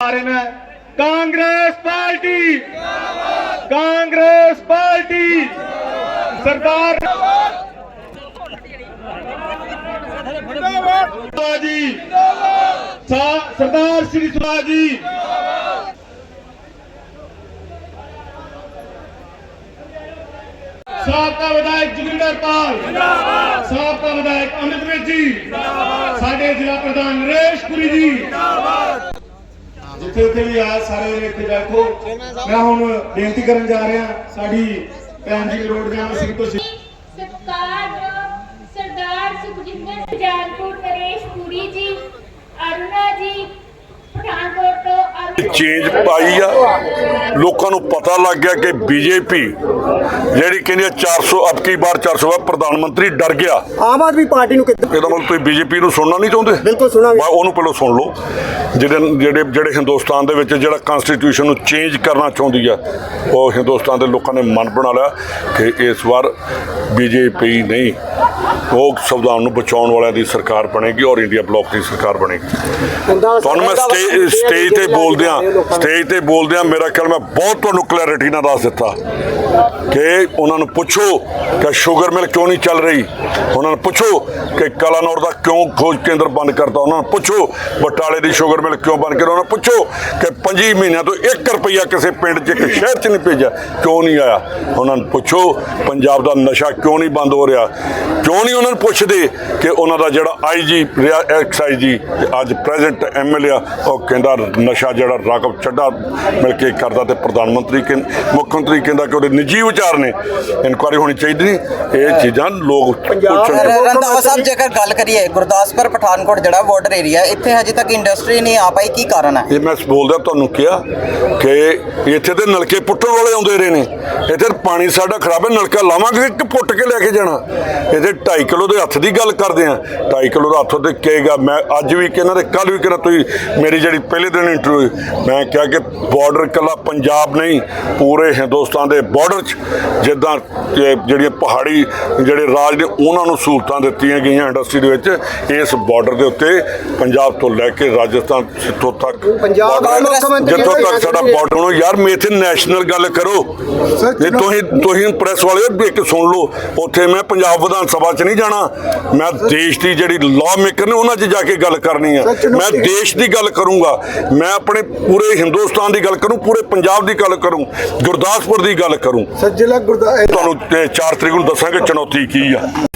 ਆ ਰਹੇ ਨੇ ਕਾਂਗਰਸ ਪਾਰਟੀ ਕਾਂਗਰਸ ਪਾਰਟੀ ਸਰਦਾਰ ਜੀ ਸਾ- ਸਰਦਾਰ ਸ਼੍ਰੀ ਸੁਭਾ ਜੀ ਸਾਬਕਾ ਵਿਧਾਇਕ ਜੋਗਿੰਦਰ ਪਾਲ ਜਿੰਦਾਬਾਦ ਸਾਬਕਾ ਵਿਧਾਇਕ ਅਮਿਤਵੀਰ ਜੀ ਜਿੰਦਾਬਾਦ ਸਾਡੇ ਜ਼ਿਲ੍ਹਾ ਪ੍ਰਧਾਨ ਨਰੇਸ਼ ਪੁਰੀ ਜੀ ਜਿੱਥੇ ਉੱਥੇ ਵੀ ਆ ਸਾਰੇ ਜਣੇ ਇੱਥੇ ਬੈਠੋ। ਮੈਂ ਹੁਣ ਬੇਨਤੀ ਕਰਨ ਜਾ ਰਿਹਾ, ਸਾਡੀ ਭੈਣ ਜੀ ਰੋਡ ਜਾਮ ਸਿੰਘ ਤੋਂ ਸ਼ੁਰੂ- ਸਰਦਾਰ ਸੁਖਜਿੰਦਰ ਜਾਨਪੁਰ, ਨਰੇਸ਼ ਪੁਰੀ ਜੀ, ਅਰੁਣਾ ਜੀ ਚੇਂਜ ਪਾਈ ਆ ਲੋਕਾਂ ਨੂੰ ਪਤਾ ਲੱਗ ਗਿਆ ਕਿ ਬੀਜੇਪੀ ਜਿਹੜੀ ਕਹਿੰਦੀ ਆ 400 ਅਬ ਕੀ ਬਾਰ 400 ਆ ਪ੍ਰਧਾਨ ਮੰਤਰੀ ਡਰ ਗਿਆ। ਆਮ ਆਦਮੀ ਪਾਰਟੀ ਨੂੰ ਕਿੱਦਾਂ ਇਹਦਾ ਮਤਲਬ ਤੁਸੀਂ ਬੀਜੇਪੀ ਨੂੰ ਸੁਣਨਾ ਨਹੀਂ ਚਾਹੁੰਦੇ? ਬਿਲਕੁਲ ਸੁਣਾਂਗੇ। ਉਹਨੂੰ ਪਹਿਲਾਂ ਸੁਣ ਲਓ। ਜਿਹੜੇ ਜਿਹੜੇ ਜਿਹੜੇ ਹਿੰਦੁਸਤਾਨ ਦੇ ਵਿੱਚ ਜਿਹੜਾ ਕਨਸਟੀਟਿਊਸ਼ਨ ਨੂੰ ਚੇਂਜ ਕਰਨਾ ਚਾਹੁੰਦੀ ਆ ਉਹ ਹਿੰਦੁਸਤਾਨ ਦੇ ਲੋਕਾਂ ਨੇ ਮਨ ਬਣਾ ਲਿਆ ਕਿ ਇਸ ਵਾਰ ਬੀਜੇਪੀ ਨਹੀਂ। ਉਹ ਸੰਵਿਧਾਨ ਨੂੰ ਬਚਾਉਣ ਵਾਲਿਆਂ ਦੀ ਸਰਕਾਰ ਬਣੇਗੀ ਔਰ ਇੰਡੀਆ ਬਲੌਕ ਦੀ ਸਰਕਾਰ ਬਣੇਗੀ। ਤੁਹਾਨੂੰ ਮੈਂ ਸਟੇਜ ਤੇ ਬੋਲਦਿਆਂ ਸਟੇਜ ਤੇ ਬੋਲਦਿਆਂ ਮੇਰਾ ਖਿਆਲ ਮੈਂ ਬਹੁਤ ਤੁਹਾਨੂੰ ਕਲੈਰਿਟੀ ਨਾਲ ਦੱਸ ਦਿੱਤਾ ਕਿ ਉਹਨਾਂ ਨੂੰ ਪੁੱਛੋ ਕਿ ਸ਼ੂਗਰ ਮਿਲ ਕਿਉਂ ਨਹੀਂ ਚੱਲ ਰਹੀ? ਉਹਨਾਂ ਨੂੰ ਪੁੱਛੋ ਕਿ ਕਲਾਨੌਰ ਦਾ ਕਿਉਂ ਖੋਜ ਕੇਂਦਰ ਬੰਦ ਕਰਤਾ? ਉਹਨਾਂ ਨੂੰ ਪੁੱਛੋ ਬਟਾਲੇ ਦੀ ਸ਼ੂਗਰ ਮਿਲ ਕਿਉਂ ਬੰਦ ਕਰ? ਉਹਨਾਂ ਨੂੰ ਪੁੱਛੋ ਕਿ 5 ਮਹੀਨਿਆਂ ਤੋਂ 1 ਰੁਪਈਆ ਕਿਸੇ ਪਿੰਡ 'ਚ ਇੱਕ ਸ਼ਹਿਰ 'ਚ ਨਹੀਂ ਭੇਜਿਆ। ਕਿਉਂ ਨਹੀਂ ਆਇਆ? ਉਹਨਾਂ ਨੂੰ ਪੁੱਛੋ ਪੰਜਾਬ ਦਾ ਨਸ਼ਾ ਕਿਉਂ ਨਹੀਂ ਬੰਦ ਹੋ ਰਿਹਾ? ਕਿਉਂ ਨਹੀਂ ਉਹਨਾਂ ਨੂੰ ਪੁੱਛਦੇ ਕਿ ਉਹਨਾਂ ਦਾ ਜਿਹੜਾ ਆਈਜੀ ਐਕਸ ਆਈਜੀ ਅੱਜ ਪ੍ਰੈਜ਼ੈਂਟ ਐਮਐਲਏ ਉਹ ਕਹਿੰਦਾ ਨਸ਼ਾ ਜਿਹੜਾ ਰਾਘਵ ਚੱਡਾ ਮਿਲ ਕੇ ਕਰਦਾ ਤੇ ਪ੍ਰਧਾਨ ਮੰਤਰੀ ਮੁੱਖ ਮੰਤਰੀ ਕਹਿੰਦਾ ਕਿ ਉਹਦੇ ਨਿੱਜੀ ਵਿਚਾਰ ਨੇ। ਇਨਕੁਆਰੀ ਹੋਣੀ ਚਾਹੀਦੀ ਨਹੀਂ। ਇਹ ਚੀਜ਼ਾਂ ਲੋਕ ਰੰਧਾਵਾ ਸਾਹਿਬ ਜੇਕਰ ਗੱਲ ਕਰੀਏ ਗੁਰਦਾਸਪੁਰ ਪਠਾਨਕੋਟ ਜਿਹੜਾ ਬਾਰਡਰ ਏਰੀਆ ਇੱਥੇ ਹਜੇ ਤੱਕ ਇੰਡਸਟਰੀ ਨਹੀਂ ਆ ਪਾਈ ਕੀ ਕਾਰਨ ਹੈ ਇਹ ਮੈਂ ਬੋਲਦਾ ਤੁਹਾਨੂੰ ਕਿਹਾ ਕਿ ਇੱਥੇ ਤੇ ਨਲਕੇ ਪੁੱਟਣ ਵਾਲੇ ਆਉਂਦੇ ਰਹੇ ਨੇ। ਇੱਥੇ ਪਾਣੀ ਸਾਡਾ ਖਰਾਬ ਹੈ ਨਲਕਾ ਲਾਵਾਂਗੇ ਕਿ ਪੁੱਟ ਕੇ ਲੈ ਕੇ ਜਾਣਾ। ਇਹਦੇ 2.5 ਕਿਲੋ ਦੇ ਹੱਥ ਦੀ ਗੱਲ ਕਰਦੇ ਆ 2.5 ਕਿਲੋ ਦਾ ਹੱਥ ਤੇ ਕਹੇਗਾ ਮੈਂ ਅੱਜ ਵੀ ਕਹਿੰਦਾ ਤੇ ਕੱਲ ਵੀ ਕਹਿੰਦਾ ਤੁਸੀਂ ਮੇਰੀ ਜਿਹੜੀ ਪਹਿਲੇ ਦਿਨ ਇੰਟਰਵਿਊ ਮੈਂ ਕਿਹਾ ਕਿ ਬਾਰਡਰ ਕੱਲਾ ਪੰਜਾਬ ਨਹੀਂ ਪੂਰੇ ਹਿੰਦੁਸਤਾਨ ਦੇ ਬਾਰਡਰ 'ਚ ਜਿੱਦਾਂ ਜਿਹੜੀਆਂ ਪਹਾੜੀ ਜਿਹੜੇ ਰਾਜ ਨੇ ਉਹਨਾਂ ਨੂੰ ਸਹੂਲਤਾਂ ਦਿੱਤੀਆਂ ਗਈਆਂ ਇੰਡਸਟਰੀ ਦੇ ਵਿੱਚ ਇਸ ਬਾਰਡਰ ਦੇ ਉੱਤੇ ਪੰਜਾਬ ਤੋਂ ਲੈ ਕੇ ਰਾਜਸਥਾਨ ਜਿੱਥੋਂ ਤੱਕ ਪੰਜਾਬ ਦਾ ਜਿੱਥੋਂ ਤੱਕ ਸਾਡਾ ਬਾਰਡਰ ਨੂੰ ਯਾਰ ਮੈਂ ਇੱਥੇ ਨੈਸ਼ਨਲ ਗੱਲ ਕਰੋ। ਜੇ ਤੁਸੀਂ ਤੁਸੀਂ ਪ੍ਰੈਸ ਵਾਲਿਓ ਵੀ ਇੱਕ ਸੁਣ ਲਓ ਉੱਥੇ ਮੈਂ ਪੰਜਾਬ ਵਿਧਾਨ ਸਭਾ 'ਚ ਨਹੀਂ ਜਾਣਾ। ਮੈਂ ਦੇਸ਼ ਦੀ ਜਿਹੜੀ ਲਾਅ ਮੇਕਰ ਨੇ ਉਹਨਾਂ 'ਚ ਜਾ ਕੇ ਗੱਲ ਕਰਨੀ ਆ। ਮੈਂ ਦੇਸ਼ ਦੀ ਗੱਲ ਕਰੂੰਗਾ। ਮੈਂ ਆਪਣੇ ਪੂਰੇ ਹਿੰਦੁਸਤਾਨ ਦੀ ਗੱਲ ਕਰੂੰ ਪੂਰੇ ਪੰਜਾਬ ਦੀ ਗੱਲ ਕਰੂੰ ਗੁਰਦਾਸਪੁਰ ਦੀ ਗੱਲ ਕਰੂੰ। ਸਰ ਜ਼ਿਲ੍ਹਾ ਗੁਰਦਾ ਤੁਹਾਨੂੰ 4 ਤਰੀਕ ਨੂੰ ਦੱਸਾਂਗੇ ਚੁਣੌਤੀ ਕੀ ਆ।